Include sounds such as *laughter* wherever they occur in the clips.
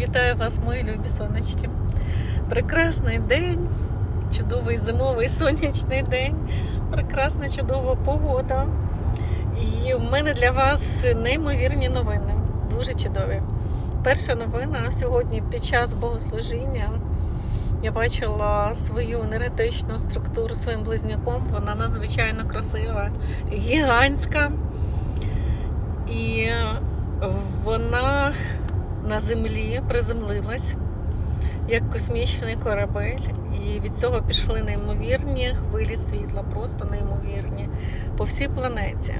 Вітаю вас, мої любі сонечки. Прекрасний день, чудовий зимовий сонячний день, прекрасна чудова погода. І в мене для вас неймовірні новини, дуже чудові. Перша новина сьогодні під час богослужіння я бачила свою енергетичну структуру своїм близнюком. Вона надзвичайно красива, гігантська. І на землі приземлилась як космічний корабель, і від цього пішли неймовірні хвилі світла, просто неймовірні по всій планеті.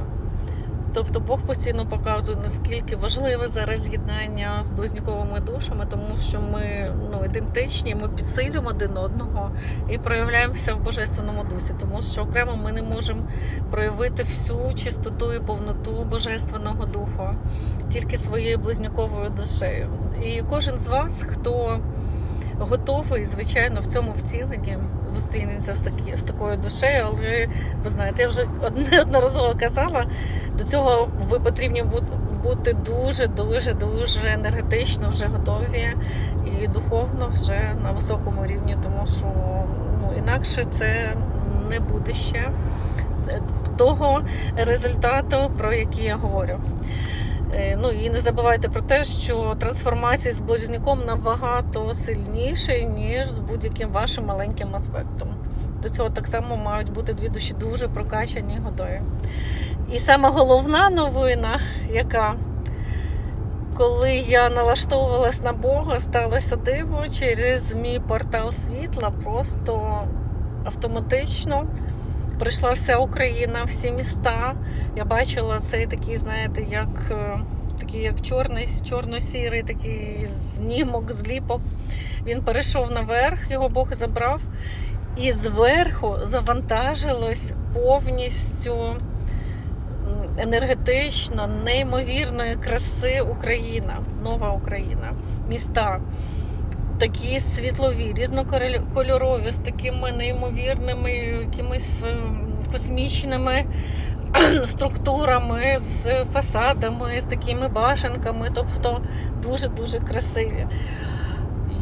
Тобто Бог постійно показує, наскільки важливе зараз з'єднання з близнюковими душами, тому що ми ну, ідентичні, ми підсилюємо один одного і проявляємося в божественному дусі, тому що окремо ми не можемо проявити всю чистоту і повноту божественного духу, тільки своєю близнюковою душею. І кожен з вас, хто готовий, звичайно, в цьому втіленні зустрінеться з, такі, з такою душею, але ви знаєте, я вже *laughs* неодноразово казала, до цього ви потрібні бути, дуже, дуже, дуже енергетично вже готові і духовно вже на високому рівні, тому що ну, інакше це не буде ще того результату, про який я говорю. Е, Ну і не забувайте про те, що трансформація з близнюком набагато сильніше, ніж з будь-яким вашим маленьким аспектом. До цього так само мають бути дві душі дуже прокачані готові. І саме головна новина, яка коли я налаштовувалась на Бога, сталося диво через мій портал світла, просто автоматично прийшла вся Україна, всі міста. Я бачила цей такий, знаєте, як е, такий як чорний, чорно-сірий такий знімок, зліпок. Він перейшов наверх, його Бог забрав, і зверху завантажилось повністю енергетично, неймовірної краси Україна, нова Україна, міста. Такі світлові, різнокольорові, з такими неймовірними якимись е, космічними структурами, з фасадами, з такими башенками, тобто дуже-дуже красиві.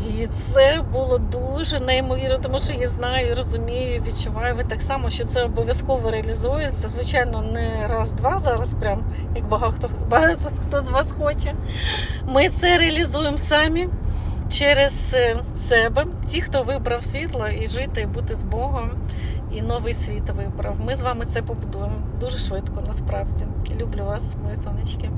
І це було дуже неймовірно, тому що я знаю, розумію, відчуваю ви так само, що це обов'язково реалізується. Звичайно, не раз-два зараз, прям як багато багато хто з вас хоче. Ми це реалізуємо самі через е, себе. Ті, хто вибрав світло і жити, і бути з Богом, і новий світ вибрав. Ми з вами це побудуємо дуже швидко, насправді. Люблю вас, мої сонечки.